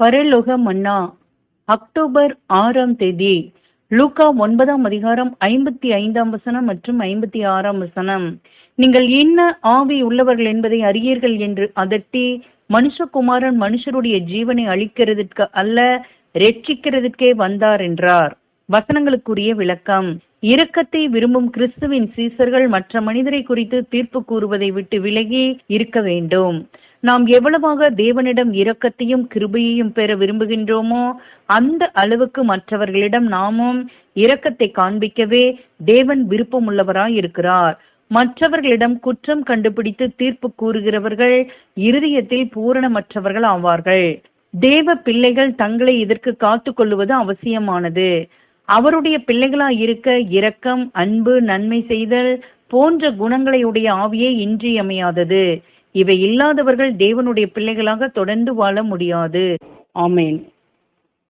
பரலோக மன்னா அக்டோபர் ஆறாம் தேதி லூக்கா ஒன்பதாம் அதிகாரம் ஐம்பத்தி ஐந்தாம் வசனம் மற்றும் ஐம்பத்தி ஆறாம் வசனம். நீங்கள் என்ன ஆவி உள்ளவர்கள் என்பதை அறியீர்கள் என்று அதட்டி மனுஷகுமாரன் மனுஷருடைய ஜீவனை அழிக்கிறதுக்கு அல்ல ரட்சிக்கிறதற்கே வந்தார் என்றார். வசனங்களுக்குரிய விளக்கம். இரக்கத்தை விரும்பும் கிறிஸ்துவின் சீசர்கள் மற்ற மனிதரை குறித்து தீர்ப்பு கூறுவதை விட்டு விலகி இருக்க வேண்டும். நாம் எவ்வளவாக தேவனிடம் இரக்கத்தையும் கிருபையையும் பெற விரும்புகின்றோமோ அந்த அளவுக்கு மற்றவர்களிடம் நாமும் இரக்கத்தை காண்பிக்கவே தேவன் விருப்பமுள்ளவராய் இருக்கிறார். மற்றவர்களிடம் குற்றம் கண்டுபிடித்து தீர்ப்பு கூறுகிறவர்கள் இருதயத்தில் பூரணமற்றவர்கள் ஆவார்கள். தேவ பிள்ளைகள் தங்களை இதற்கு காத்து கொள்ளுவது அவசியமானது. அவருடைய பிள்ளைகளா இருக்க இரக்கம் அன்பு நன்மை செய்தல் போன்ற குணங்களையுடைய ஆவியே இன்றியமையாதது. இவை இல்லாதவர்கள் தேவனுடைய பிள்ளைகளாக தொடர்ந்து வாழ முடியாது. ஆமேன்.